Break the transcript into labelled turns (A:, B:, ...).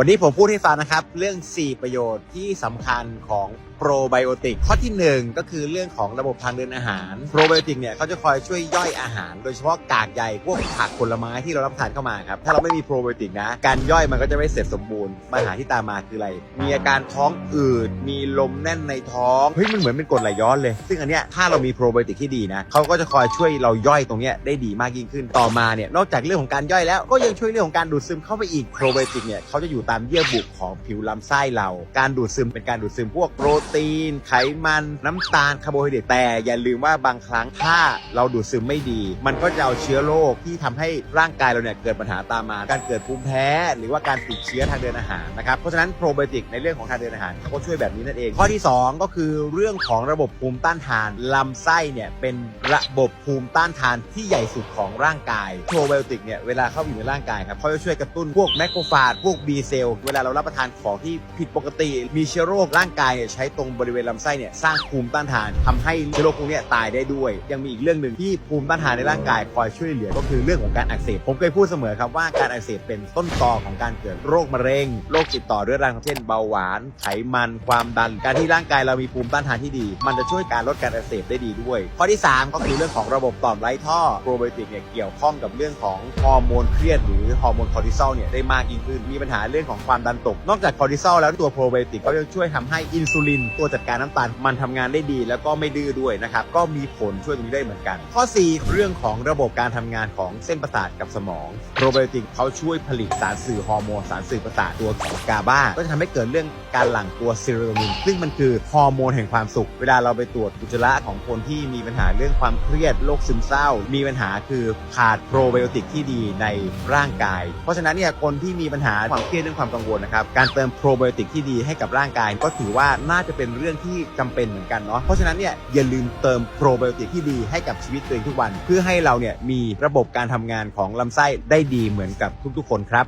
A: วันนี้ผมพูดให้ฟังนะครับ เรื่อง 4 ประโยชน์ที่สำคัญของ โปรไบโอติกข้อที่ 1 ก็คือเรื่องของระบบทางเดินอาหาร โปรไบโอติกเนี่ยเขาจะคอยช่วยย่อยอาหาร โดยเฉพาะกากใยพวกผักผลไม้ที่เรารับประทานเข้ามาครับถ้าเราไม่มีโปรไบโอติกนะการย่อยมันก็จะไม่เสร็จสมบูรณ์ปัญหาที่ตามมาคืออะไร มีอาการท้องอืดมีลมแน่นในท้องเฮ้ยมันเหมือนเป็นกรดไหลย้อนเลย ซึ่งอันเนี้ยถ้าเรามีโปรไบโอติกที่ดีนะเขาก็จะคอยช่วยเราย่อยตรงเนี้ยได้ดีมากยิ่งขึ้นต่อมาเนี่ยนอกจากเรื่องของการย่อยแล้วก็ยังช่วยเรื่องของการดูดซึมเข้าไปอีกโปรไบโอติกเนี่ยเขาจะอยู่ตามเยื่อบุของผิวลำไส้เรา การดูดซึมเป็นการดูดซึมพวกโปรตีน ไขมันน้ำตาลคาร์โบไฮเดรตแต่อย่าลืมว่าบางครั้งถ้าเราดูดซึมไม่ดี มันก็จะเอาเชื้อโรคที่ทำให้ร่างกายเราเนี่ยเกิดปัญหาตามมา การเกิดภูมิแพ้ หรือว่าการติดเชื้อทางเดินอาหารนะครับเพราะฉะนั้นโปรไบโอติกในเรื่องของทางเดินอาหารเขาก็ช่วยแบบนี้นั่นเอง ข้อที่ 2 ก็คือเรื่องของระบบภูมิต้านทานลำไส้เนี่ยเป็นระบบภูมิต้านทานที่ใหญ่สุดของร่างกายโปรไบโอติกเนี่ยเวลาเข้าอยู่ในร่างกายครับเขาจะช่วยกระตุ้นพวกแมคโครฟาจพวก B เซลเวลาเรารับประทานของที่ผิดปกติ มีเชื้อโรคร่างกายเนี่ยใช้ตรงบริเวณลำไส้เนี่ยสร้างภูมิต้านทานทำให้เชื้อโรคพวกเนี้ยตายได้ด้วย ยังมีอีกเรื่องหนึ่งที่ภูมิต้านทานในร่างกายคอยช่วยเหลือก็คือเรื่องของการอักเสบผมเคยพูดเสมอครับว่าการอักเสบเป็นต้นตอของการเกิดโรคมะเร็งโรคติดต่อเรื้อรังเช่นเบาหวาน ไขมันความดัน การที่ร่างกายเรามีภูมิต้านทานที่ดี มันจะช่วยการลดการอักเสบได้ดีด้วย ข้อที่ 3 ก็คือเรื่องของระบบต่อมไร้ท่อโปรไบโอติกเนี่ยเกี่ยวข้องกับเรื่องของฮอร์โมนเครียดหรือฮอร์โมนคอร์ติซอลเนี่ยได้มากยิ่งขึ้นมีปัญหาเรื่องของความดันตก นอกจากคอร์ติซอลแล้วตัวโปรไบโอติกก็ยังช่วยทำให้อินซูลินตัวจัดการน้ำตาล มันทำงานได้ดีแล้วก็ไม่ดื้อด้วยนะครับ ก็มีผลช่วยตรงนี้ได้เหมือนกัน ข้อ 4 เรื่องของระบบการทำงานของเส้นประสาทกับสมองโปรไบโอติกเขาช่วยผลิตสารสื่อฮอร์โมนสารสื่อประสาทตัวของกาบาก็จะทำให้เกิดเรื่องการหลั่งตัวเซโรโทนินซึ่งมันคือฮอร์โมนแห่งความสุข เวลาเราไปตรวจอุจจาระของคนที่มีปัญหาเรื่องความเครียดโรคซึมเศร้า มีปัญหาคือขาดโปรไบโอติกที่ดีในร่างกาย เพราะฉะนั้นเนี่ยคนที่มีปัญหาความเครียดเรื่องความกังวลนะครับการเติมโปรไบโอติกที่ดีให้กับร่างกายก็ถือว่าน่าจะเป็นเรื่องที่จำเป็นเหมือนกันเนาะเพราะฉะนั้นเนี่ยอย่าลืมเติมโปรไบโอติกที่ดีให้กับชีวิตตัวเองทุกวัน เพื่อให้เราเนี่ยมีระบบการทำงานของลำไส้ได้ดีเหมือนกับทุกๆ คนครับ